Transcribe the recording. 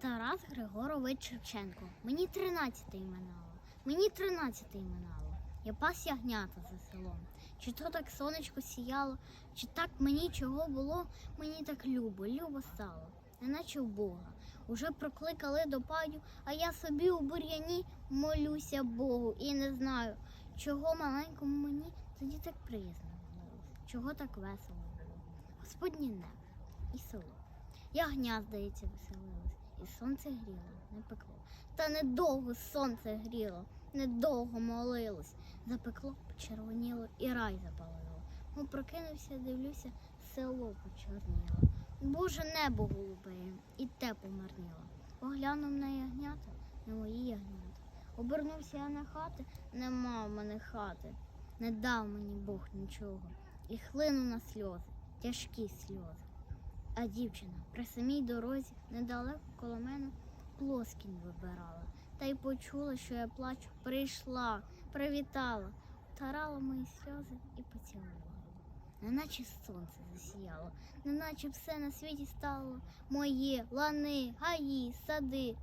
Тарас Григорович Шевченко. Мені 13 минало. Мені 13 минало. Я пас ягнята за селом. Чи то так сонечко сіяло, чи так мені чого було, мені так любо, любо стало, неначе в Бога. Уже прокликали до паю, а я собі у бур'яні молюся Богу і не знаю, чого маленькому мені тоді так приязно було, чого так весело було. Господнє небо і село. Ягня, здається, веселилось, і сонце гріло, не пекло. Та недовго сонце гріло, недовго молилось. Запекло, почервоніло і рай запалило. Ну, прокинувся, дивлюся, село почорніло. Боже небо голубе, і те помарніло. Поглянув на ягнята, на мої ягнята. Обернувся я на хати, нема в мене хати. Не дав мені Бог нічого. І хлину на сльози, тяжкі сльози. А дівчина при самій дорозі недалеко коло мене плоскінь вибирала. Та й почула, що я плачу, прийшла, привітала, тарала мої сльози і поцілувала. Неначе сонце засіяло, неначе все на світі стало моє, лани, гаї, сади.